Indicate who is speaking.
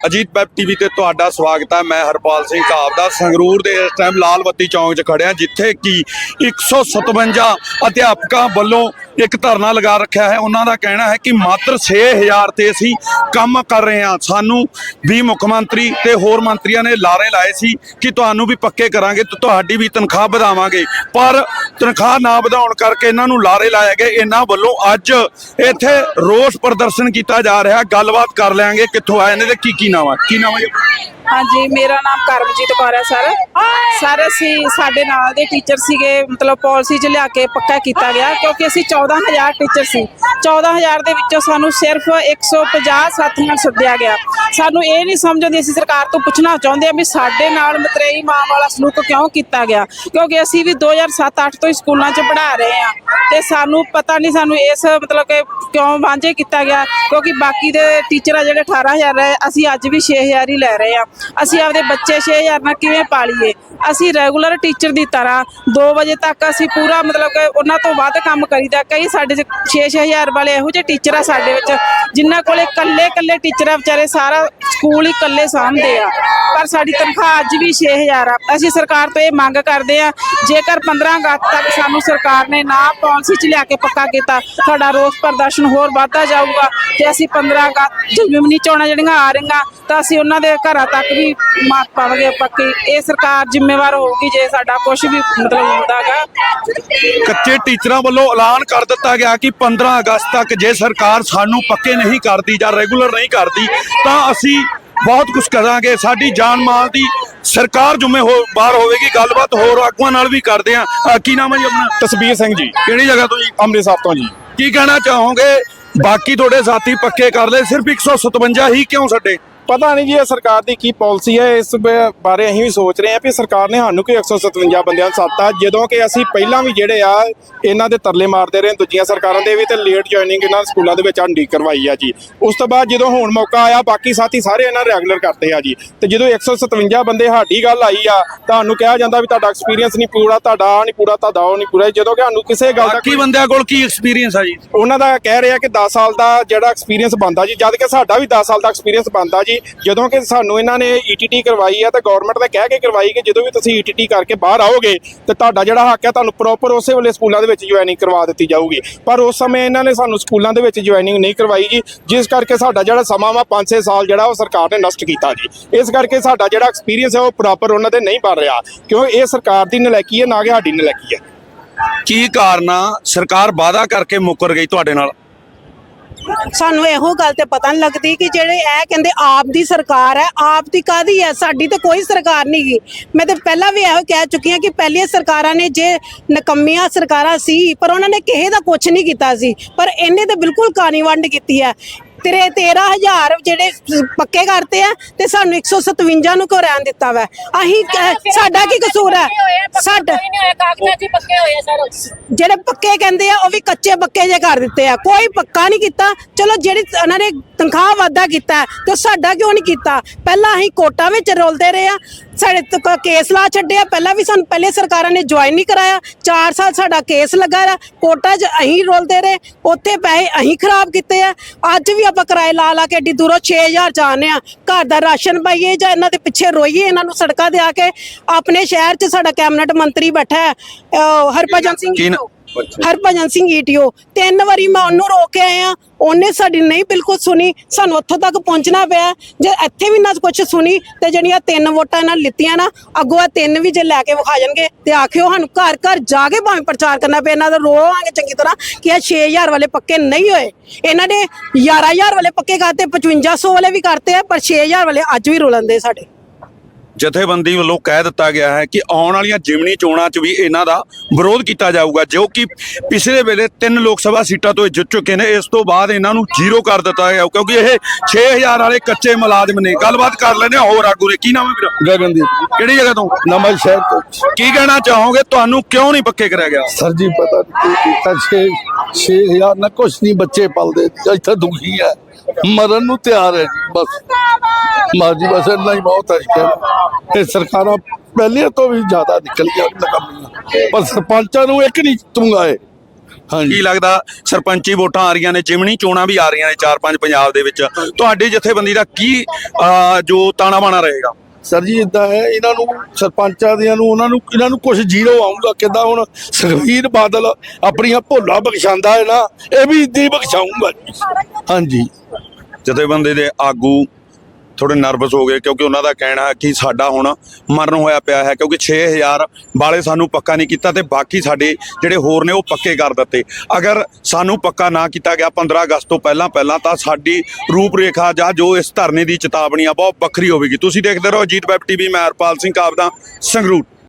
Speaker 1: Ajit web TV ਤੇ ਤੁਹਾਡਾ ਸਵਾਗਤ ਹੈ। ਮੈਂ ਹਰਪਾਲ ਸਿੰਘ ਘਾਬ ਦਾ। ਸੰਗਰੂਰ ਦੇ ਇਸ ਟਾਈਮ ਲਾਲਵੱਤੀ ਚੌਂਕ 'ਚ ਖੜਿਆ, ਜਿੱਥੇ ਕਿ 157 ਅਧਿਆਪਕਾਂ ਵੱਲੋਂ ਇੱਕ ਧਰਨਾ ਲਗਾ ਰੱਖਿਆ ਹੈ। ਉਹਨਾਂ ਦਾ ਕਹਿਣਾ ਹੈ ਕਿ ਮਾਤਰ 6000 ਤੇ ਅਸੀਂ ਕੰਮ ਕਰ ਰਹੇ ਹਾਂ। ਸਾਨੂੰ ਵੀ ਮੁੱਖ ਮੰਤਰੀ ਤੇ ਹੋਰ ਮੰਤਰੀਆਂ ਨੇ ਲਾਰੇ ਲਾਏ ਸੀ ਕਿ ਤੁਹਾਨੂੰ ਵੀ ਪੱਕੇ ਕਰਾਂਗੇ, ਤੇ ਤੁਹਾਡੀ ਵੀ ਤਨਖਾਹ ਵਧਾਵਾਂਗੇ। ਪਰ ਤਨਖਾਹ ਨਾ ਵਧਾਉਣ ਕਰਕੇ ਇਹਨਾਂ ਨੂੰ ਲਾਰੇ ਲਾਏ ਗਏ। ਇਹਨਾਂ ਵੱਲੋਂ ਅੱਜ ਇੱਥੇ ਰੋਸ ਪ੍ਰਦਰਸ਼ਨ ਕੀਤਾ ਜਾ ਰਿਹਾ। ਗੱਲਬਾਤ ਕਰ ਲਿਆਂਗੇ ਕਿੱਥੋਂ ਆਏ ਨੇ ਤੇ ਕੀ ਕੀ ਨਾਮ ਹੈ ਕੀ ਨਾਮ ਹੈ ਜੀ?
Speaker 2: ਹਾਂਜੀ, ਮੇਰਾ ਨਾਮ ਕਰਮਜੀਤ ਕੌਰ ਹੈ, ਸਰ। ਸਰ, ਅਸੀਂ ਸਾਡੇ ਨਾਲ ਦੇ ਟੀਚਰ ਸੀਗੇ, ਮਤਲਬ ਪਾਲਿਸੀ 'ਚ ਲਿਆ ਕੇ ਪੱਕਾ ਕੀਤਾ ਗਿਆ, ਕਿਉਂਕਿ ਅਸੀਂ 14000 ਟੀਚਰ ਸੀ। 14000 ਦੇ ਵਿੱਚੋਂ ਸਾਨੂੰ ਸਿਰਫ 150 ਸਾਥੀਆਂ ਨੂੰ ਸੱਦਿਆ ਗਿਆ। ਸਾਨੂੰ ਇਹ ਨਹੀਂ ਸਮਝ ਆਉਂਦੀ, ਅਸੀਂ ਸਰਕਾਰ ਤੋਂ ਪੁੱਛਣਾ ਚਾਹੁੰਦੇ ਹਾਂ ਵੀ ਸਾਡੇ ਨਾਲ ਮਤਰੇਈ ਮਾਂ ਵਾਲਾ ਸਲੂਕ ਕਿਉਂ ਕੀਤਾ ਗਿਆ? ਕਿਉਂਕਿ ਅਸੀਂ ਵੀ 2007-8 ਤੋਂ ਹੀ ਸਕੂਲਾਂ 'ਚ ਪੜ੍ਹਾ ਰਹੇ ਹਾਂ। ਤੇ ਸਾਨੂੰ ਪਤਾ ਨਹੀਂ, ਸਾਨੂੰ ਇਸ ਮਤਲਬ ਕਿ ਕਿਉਂ ਵਾਂਝੇ ਕੀਤਾ ਗਿਆ? ਕਿਉਂਕਿ ਬਾਕੀ ਦੇ ਟੀਚਰ ਆ ਜਿਹੜੇ 18000 ਰਹੇ ਅਸੀਂ ਅੱਜ ਵੀ 6000 ਹੀ ਲੈ ਰਹੇ ਆ ਅਸੀਂ ਆਪਦੇ ਬੱਚੇ 6000 ਨਾਲ ਕਿਵੇਂ ਪਾਲੀਏ? ਅਸੀਂ ਰੈਗੂਲਰ ਟੀਚਰ ਦੀ ਤਰ੍ਹਾਂ 2 ਵਜੇ ਤੱਕ ਅਸੀਂ ਪੂਰਾ ਮਤਲਬ ਕਿ ਉਹਨਾਂ ਤੋਂ ਵੱਧ ਕੰਮ ਕਰੀਦਾ। ਕਈ ਸਾਡੇ 'ਚ 6-6000 ਵਾਲੇ ਇਹੋ ਜਿਹੇ ਟੀਚਰ ਆ ਸਾਡੇ ਵਿੱਚ, ਜਿਨ੍ਹਾਂ ਕੋਲੇ ਕੱਲੇ-ਕੱਲੇ ਟੀਚਰ ਆ, ਵਿਚਾਰੇ ਸਾਰਾ ਸਕੂਲ ਹੀ ਕੱਲੇ ਸਾਂਭਦੇ ਆ। ਪਰ ਸਾਡੀ ਤਨਖਾਹ ਅੱਜ ਵੀ 6000 ਆ। ਅਸੀਂ ਸਰਕਾਰ ਤੋਂ ਇਹ ਮੰਗ ਕਰਦੇ ਆ, ਜੇਕਰ 15 ਅਗਸਤ ਤੱਕ ਸਾਨੂੰ ਸਰਕਾਰ ਨੇ ਨਾ ਪਾਲਿਸੀ 'ਚ ਲਿਆ ਕੇ ਪੱਕਾ ਕੀਤਾ ਸਾਡਾ ਰੋਸ ਪ੍ਰਦਰਸ਼ਨ ਹੋਰ ਵੱਧਦਾ ਜਾਊਗਾ। ਤੇ ਅਸੀਂ 15 ਅਗਸਤ ਜਿਮਨੀ ਚੋਣਾਂ ਜਿਹੜੀਆਂ ਆ ਰਹੀਆਂ, ਤਾਂ ਅਸੀਂ ਉਹਨਾਂ ਦੇ ਘਰਾਂ ਤੱਕ ਵੀ ਮਾਤ ਪਾਵਾਂਗੇ ਪੱਕੀ ਇਹ ਸਰਕਾਰ ਜ਼ਿੰਮੇਵਾਰ ਹੋਊਗੀ ਜੇ ਸਾਡਾ ਕੁਝ ਵੀ ਮਤਲਬ ਹੁੰਦਾਗਾ।
Speaker 1: ਕੱਚੇ ਟੀਚਰਾਂ ਵੱਲੋਂ ਐਲਾਨ ਕਰ ਦਿੱਤਾ ਗਿਆ ਕਿ 15 ਅਗਸਤ ਤੱਕ ਜੇ ਸਰਕਾਰ ਸਾਨੂੰ ਪੱਕੇ ਨਹੀਂ ਕਰਦੀ ਜਾਂ ਰੈਗੂਲਰ ਨਹੀਂ ਕਰਦੀ ਤਾਂ ਅਸੀਂ ਬਹੁਤ ਕੁਝ ਕਰਾਂਗੇ। ਸਾਡੀ ਜਾਨ ਮਾਲ ਦੀ ਸਰਕਾਰ ਜੁਮੇ ਹੋ ਬਾਹਰ ਹੋਵੇਗੀ। ਗੱਲਬਾਤ ਹੋਰ ਆਗੂਆਂ ਨਾਲ ਵੀ ਕਰਦੇ ਆ। ਕੀ ਨਾਮ ਹੈ ਜੀ ਆਪਣਾ?
Speaker 3: ਤਸਵੀਰ ਸਿੰਘ ਜੀ।
Speaker 1: ਕਿਹੜੀ ਜਗ੍ਹਾ ਤੋਂ ਜੀ?
Speaker 3: ਅੰਮ੍ਰਿਤਸਰ ਤੋਂ ਜੀ।
Speaker 1: ਕੀ ਕਹਿਣਾ ਚਾਹੋਗੇ? ਬਾਕੀ ਤੁਹਾਡੇ ਸਾਥੀ ਪੱਕੇ ਕਰ ਲਏ। ਸਿਰਫ 157 ਹੀ ਕਿਉਂ ਛੱਡੇ?
Speaker 3: ਪਤਾ ਨਹੀਂ ਜੀ ਇਹ ਸਰਕਾਰ ਦੀ ਕੀ ਪਾਲਿਸੀ ਹੈ ਇਸ ਬਾਰੇ ਅਸੀਂ ਵੀ ਸੋਚ ਰਹੇ ਹਾਂ ਕਿ ਸਰਕਾਰ ਨੇ ਸਾਨੂੰ ਕਿ 157 ਬੰਦਿਆਂ ਨੂੰ ਸਾਤਾ ਜਦੋਂ ਕਿ ਅਸੀਂ ਪਹਿਲਾਂ ਵੀ ਜਿਹੜੇ ਆ ਇਹਨਾਂ ਦੇ ਤਰਲੇ ਮਾਰਦੇ ਰਹੇ ਦੂਜੀਆਂ ਸਰਕਾਰਾਂ ਦੇ ਵੀ ਤੇ ਲੇਟ ਜੁਆਇਨਿੰਗ ਇਹਨਾਂ ਸਕੂਲਾਂ ਦੇ ਵਿੱਚ ਅੰਡੀ ਕਰਵਾਈ ਆ ਜੀ। ਉਸ ਤੋਂ ਬਾਅਦ ਜਦੋਂ ਹੁਣ ਮੌਕਾ ਆਇਆ ਬਾਕੀ ਸਾਥੀ ਸਾਰੇ ਇਹਨਾਂ ਰੈਗੂਲਰ ਕਰਤੇ ਆ ਜੀ। ਤੇ ਜਦੋਂ 157 ਬੰਦੇ ਸਾਡੀ ਗੱਲ ਆਈ ਆ ਤੁਹਾਨੂੰ ਕਿਹਾ ਜਾਂਦਾ ਵੀ ਤੁਹਾਡਾ ਐਕਸਪੀਰੀਅੰਸ ਨਹੀਂ ਪੂਰਾ ਤੁਹਾਡਾ ਆਹ ਨਹੀਂ ਪੂਰਾ ਤੁਹਾਡਾ ਉਹ ਨਹੀਂ ਪੂਰਾ ਜਦੋਂ ਕਿ ਸਾਨੂੰ ਕਿਸੇ ਗੱਲ ਦਾ
Speaker 1: ਬਾਕੀ ਬੰਦਿਆਂ ਕੋਲ ਕੀ ਐਕਸਪੀਰੀਅੰਸ ਆ ਜੀ?
Speaker 3: ਉਹਨਾਂ ਦਾ ਕਹਿ ਰਿਹਾ ਕਿ 10 ਸਾਲ ਦਾ ਜਿਹੜਾ ਐਕਸਪੀਰੀਅੰਸ ਬੰਦਾ ਜੀ ਜਦ ਕਿ ਸਾਡਾ ਵੀ 10 ਸਾਲ ਦਾ ਐਕਸਪੀਰੀਅੰਸ ਬੰਦਾ ਜੀ। ਜਦੋਂ ਕਿ ਸਾਨੂੰ ਇਹਨਾਂ ਨੇ ਈਟੀਟੀ ਕਰਵਾਈ ਆ ਤੇ ਗਵਰਨਮੈਂਟ ਨੇ ਕਹਿ ਕੇ ਕਰਵਾਈ ਕਿ ਜਦੋਂ ਵੀ ਤੁਸੀਂ ਈਟੀਟੀ ਕਰਕੇ ਬਾਹਰ ਆਓਗੇ ਤੇ ਤੁਹਾਡਾ ਜਿਹੜਾ ਹੱਕ ਹੈ ਤੁਹਾਨੂੰ ਪ੍ਰੋਪਰ ਉਸੇ ਵੇਲੇ ਸਕੂਲਾਂ ਦੇ ਵਿੱਚ ਜੁਆਇਨਿੰਗ ਕਰਵਾ ਦਿੱਤੀ ਜਾਊਗੀ। ਪਰ ਉਸ ਸਮੇਂ ਇਹਨਾਂ ਨੇ ਸਾਨੂੰ ਸਕੂਲਾਂ ਦੇ ਵਿੱਚ ਜੁਆਇਨਿੰਗ ਨਹੀਂ ਕਰਵਾਈ ਜੀ, ਜਿਸ ਕਰਕੇ ਸਾਡਾ ਜਿਹੜਾ ਸਮਾਂ ਵਾ 5-6 ਸਾਲ ਜਿਹੜਾ ਉਹ ਸਰਕਾਰ ਨੇ ਨਸ਼ਟ ਕੀਤਾ ਜੀ। ਇਸ ਕਰਕੇ ਸਾਡਾ ਜਿਹੜਾ ਐਕਸਪੀਰੀਅੰਸ ਹੈ ਉਹ ਪ੍ਰੋਪਰ ਉਹਨਾਂ ਦੇ ਨਹੀਂ ਬਣ ਰਿਹਾ, ਕਿਉਂ ਇਹ ਸਰਕਾਰ ਦੀ ਨਲਾਇਕੀ ਹੈ ਨਾ ਕਿ ਸਾਡੀ ਨਲਾਇਕੀ ਹੈ
Speaker 1: ਕੀ ਕਾਰਨ ਆ ਸਰਕਾਰ ਵਾਅਦਾ ਕਰਕੇ ਮੁੱਕਰ ਗਈ ਤੁਹਾਡੇ ਨਾਲ?
Speaker 4: ਸਾਨੂੰ ਇਹੋ ਗੱਲ ਤੇ ਪਤਾ ਨਹੀਂ ਲੱਗਦੀ ਕਿ ਜਿਹੜੇ ਇਹ ਕਹਿੰਦੇ ਆਪ ਦੀ ਸਰਕਾਰ ਹੈ, ਆਪ ਦੀ ਕਾਦੀ ਹੈ? ਸਾਡੀ ਤੇ ਕੋਈ ਸਰਕਾਰ ਨਹੀਂ ਗੀ। ਮੈਂ ਤੇ ਪਹਿਲਾਂ ਵੀ ਇਹੋ ਕਹਿ ਚੁੱਕੀ ਹਾਂ ਕਿ ਪਹਿਲੀਆਂ ਸਰਕਾਰਾਂ ਨੇ ਜੇ ਨਕੰਮੀਆਂ ਸਰਕਾਰਾਂ ਸੀ, ਪਰ ਉਹਨਾਂ ਨੇ ਕਿਸੇ ਦਾ ਕੁਝ ਨਹੀਂ ਕੀਤਾ ਸੀ। ਪਰ ਇਹਨੇ ਤੇ ਬਿਲਕੁਲ ਕਾਨੀ ਵੰਡ ਕੀਤੀ ਹੈ। ਤੇਰੇ 13000 ਜਿਹੜੇ ਪੱਕੇ ਕਰਤੇ ਆ ਤੇ ਸਾਨੂੰ 157 ਨੂੰ ਕਿਉਂ ਰਹਿਣ ਦਿੱਤਾ ਵਾ? ਅਸੀਂ ਕ- ਸਾਡਾ ਕੀ ਕਸੂਰ ਹੈ ਸਾਡਾ
Speaker 5: ਆ ਸਰ।
Speaker 4: ਜਿਹੜੇ ਪੱਕੇ ਕਹਿੰਦੇ ਆ ਉਹ ਵੀ ਕੱਚੇ ਪੱਕੇ ਜੇ ਕਰ ਦਿੱਤੇ ਆ। ਕੋਈ ਪੱਕਾ ਨਹੀਂ ਕੀਤਾ। ਚਲੋ ਜਿਹੜੀ ਉਹਨਾਂ ਨੇ ਤਨਖਾਹ ਵਾਧਾ ਕੀਤਾ ਤੇ ਸਾਡਾ ਕਿਉਂ ਨਹੀਂ ਕੀਤਾ? ਪਹਿਲਾਂ ਅਸੀਂ ਕੋਟਾਂ ਵਿੱਚ ਰੋਲਦੇ ਰਹੇ ਆ। ਸਾਡੇ ਤੇ ਕੇਸ ਲਾ ਛੱਡਿਆ ਪਹਿਲਾਂ ਵੀ ਸਾਨੂੰ ਪਹਿਲੇ ਸਰਕਾਰਾਂ ਨੇ ਜੁਆਇਨ ਨਹੀਂ ਕਰਾਇਆ। 4 ਸਾਲ ਸਾਡਾ ਕੇਸ ਲੱਗਾ ਰਿਹਾ। ਕੋਟਾਂ 'ਚ ਅਸੀਂ ਰੋਲਦੇ ਰਹੇ। ਉੱਥੇ ਪੈਸੇ ਅਸੀਂ ਖਰਾਬ ਕੀਤੇ ਆ। ਅੱਜ ਵੀ ਆਪਾਂ ਕਿਰਾਏ ਲਾ ਲਾ ਕੇ ਏਡੀ ਦੂਰੋਂ 6000 ਜਾਣੇ ਆ। ਘਰ ਦਾ ਰਾਸ਼ਨ ਪਾਈਏ ਜਾਂ ਇਹਨਾਂ ਦੇ ਪਿੱਛੇ ਰੋਈਏ ਇਹਨਾਂ ਨੂੰ ਸੜਕਾਂ ਤੇ ਆ ਕੇ। ਆਪਣੇ ਸ਼ਹਿਰ 'ਚ ਸਾਡਾ ਕੈਬਨਿਟ ਮੰਤਰੀ ਬੈਠਾ ਹੈ। ਹਰਭਜਨ ਸਿੰਘ। ਹਰਭਜਨ ਸਿੰਘ ਈਟੀਓ, ਤਿੰਨ ਵਾਰੀ ਮੈਂ ਉਹਨੂੰ ਰੋਕ ਕੇ ਆਇਆ। ਉਹਨੇ ਸਾਡੀ ਨਹੀਂ ਬਿਲਕੁਲ ਸੁਣੀ। ਸਾਨੂੰ ਉੱਥੋਂ ਤੱਕ ਪਹੁੰਚਣਾ ਪਿਆ। ਜੇ ਇੱਥੇ ਵੀ ਨਾ ਕੁਝ ਸੁਣੀ, ਤੇ ਜਿਹੜੀਆਂ ਤਿੰਨ ਵੋਟਾਂ ਨਾਲ ਲਿੱਤੀਆਂ ਨਾ, ਅੱਗੋਂ ਆ ਤਿੰਨ ਵੀ ਜੇ ਲੈ ਕੇ ਵਿਖਾ ਜਾਣਗੇ ਤੇ ਆਖਿਓ ਸਾਨੂੰ ਘਰ ਘਰ ਜਾ ਕੇ ਭਾਵੇਂ ਪ੍ਰਚਾਰ ਕਰਨਾ ਪਿਆ। ਇਹਨਾਂ ਦਾ ਰੋਵਾਂਗੇ ਚੰਗੀ ਤਰ੍ਹਾਂ ਕਿ ਇਹ 6000 ਵਾਲੇ ਪੱਕੇ ਨਹੀਂ ਹੋਏ। ਇਹਨਾਂ ਨੇ 11000 ਵਾਲੇ ਪੱਕੇ ਕਰਤੇ 5500 ਵਾਲੇ ਵੀ ਕਰਤੇ ਆ, ਪਰ 6000 ਵਾਲੇ ਅੱਜ ਵੀ ਰੋਲਣਦੇ ਸਾਡੇ।
Speaker 1: ਜਥੇਬੰਦੀ ਵੱਲੋਂ ਕਹਿ ਦਿੱਤਾ ਗਿਆ ਹੈ ਕਿ ਆਉਣ ਵਾਲੀਆਂ ਜਿਮਣੀ ਚੋਣਾਂ 'ਚ ਵੀ ਇਹਨਾਂ ਦਾ ਵਿਰੋਧ ਕੀਤਾ ਜਾਊਗਾ ਜੋ ਕਿ ਪਿਛਲੇ ਵੇਲੇ ਤਿੰਨ ਲੋਕ ਸਭਾ ਸੀਟਾਂ ਤੋਂ ਜਿੱਤ ਚੁੱਕੇ ਨੇ। ਇਸ ਤੋਂ ਬਾਅਦ ਇਹਨਾਂ ਨੂੰ ਜ਼ੀਰੋ ਕਰ ਦਿੱਤਾ ਗਿਆ ਕਿਉਂਕਿ ਇਹ 6000 ਵਾਲੇ ਕੱਚੇ ਮੁਲਾਜ਼ਮ ਨੇ। ਗੱਲਬਾਤ ਕਰ ਹਾਂ ਹੋਰ ਆਗੂ ਨੇ ਕੀ ਨਾਮ ਹੈ ਵੀਰ?
Speaker 6: ਗਗਨਦੀਪ
Speaker 1: ਕਿਹੜੀ ਜਗ੍ਹਾ ਤੋਂ?
Speaker 6: ਨਮਲ ਸ਼ਹਿਰ ਤੋਂ।
Speaker 1: ਕੀ ਕਹਿਣਾ ਚਾਹੋਗੇ? ਤੁਹਾਨੂੰ ਕਿਉਂ ਨਹੀਂ ਪੱਕੇ ਕਰਿਆ ਗਿਆ?
Speaker 6: ਸਰ ਜੀ ਪਤਾ ਨਹੀਂ ਕੀ ਕੀਤਾ। ਛੇ ਛੇ ਹਜ਼ਾਰ ਨਾ ਕੁਛ ਨਹੀਂ ਬੱਚੇ ਪਲਦੇ। ਇੱਥੇ ਦੁਖੀ ਹੈ। ਮਰਨ ਨੂੰ ਤਿਆਰ ਹੈ ਜੀ ਬਸ। ਮਾਜੀ ਬਸ ਇੰਨਾ ਹੀ ਬਹੁਤ ਹੈ ਕਿ ਇਹ ਸਰਕਾਰਾਂ ਪਹਿਲੇ ਤੋਂ ਵੀ ਜ਼ਿਆਦਾ ਨਿਕਲੀਆਂ ਨਕਮੀਆਂ ਪਰ ਸਰਪੰਚਾਂ ਨੂੰ ਇੱਕ ਨਹੀਂ ਹਾਂਜੀ।
Speaker 1: ਕੀ ਲੱਗਦਾ ਸਰਪੰਚੀ ਵੋਟਾਂ ਆ ਰਹੀਆਂ ਨੇ ਜਿਮਣੀ ਚੋਣਾਂ ਵੀ ਆ ਰਹੀਆਂ ਨੇ ਚਾਰ ਪੰਜ ਪੰਜਾਬ ਦੇ ਵਿੱਚ। ਤੁਹਾਡੀ ਜਥੇਬੰਦੀ ਦਾ ਕੀ ਜੋ ਤਾਣਾ ਬਾਣਾ ਰਹੇਗਾ?
Speaker 6: ਸਰ ਜੀ ਇਦਾਂ ਹੈ ਇਹਨਾਂ ਨੂੰ ਸਰਪੰਚਾਂ ਦੀਆਂ ਨੂੰ ਉਹਨਾਂ ਨੂੰ ਇਹਨਾਂ ਨੂੰ ਕੁਝ ਜ਼ੀਰੋ ਆਊਗਾ ਕਿਦਾਂ ਹੁਣ ਸੁਖਬੀਰ ਬਾਦਲ ਆਪਣੀਆਂ ਭੋਲਾ ਬਖਸ਼ਾਂਦਾ ਹੈ ਨਾ ਇਹ ਵੀ ਇਦਾਂ ਹੀ ਬਖਸ਼ਾਊਂਗਾ ਜੀ। ਹਾਂਜੀ।
Speaker 1: ਜਥੇਬੰਦੀ ਦੇ ਆਗੂ ਥੋੜੇ ਨਰਵਸ ਹੋ ਗਏ ਕਿਉਂਕਿ ਉਹਨਾਂ ਦਾ ਕਹਿਣਾ ਹੈ ਕਿ ਸਾਡਾ ਹੁਣ ਮਰਨ ਹੋਇਆ ਪਿਆ ਹੈ ਕਿਉਂਕਿ 6000 ਵਾਲੇ ਸਾਨੂੰ ਪੱਕਾ ਨਹੀਂ ਕੀਤਾ ਤੇ ਬਾਕੀ ਸਾਡੇ ਜਿਹੜੇ ਹੋਰ ਨੇ ਉਹ ਪੱਕੇ ਕਰ ਦਿੱਤੇ। ਅਗਰ ਸਾਨੂੰ ਪੱਕਾ ਨਾ ਕੀਤਾ ਗਿਆ 15 ਅਗਸਤ ਤੋਂ ਪਹਿਲਾਂ ਪਹਿਲਾਂ ਤਾਂ ਸਾਡੀ ਰੂਪਰੇਖਾ ਜਾਂ ਜੋ ਇਸ ਧਰਨੇ ਦੀ ਚੇਤਾਵਨੀ ਆ, ਬਹੁਤ ਵੱਖਰੀ ਹੋਵੇਗੀ। ਤੁਸੀਂ ਦੇਖਦੇ ਰਹੋ ਜੀਤ ਵੈਬ ਟੀਵੀ, ਮੈਂ ਹਰਪਾਲ ਸਿੰਘ ਕਾਬਦਾ ਸੰਗਰੂਰ।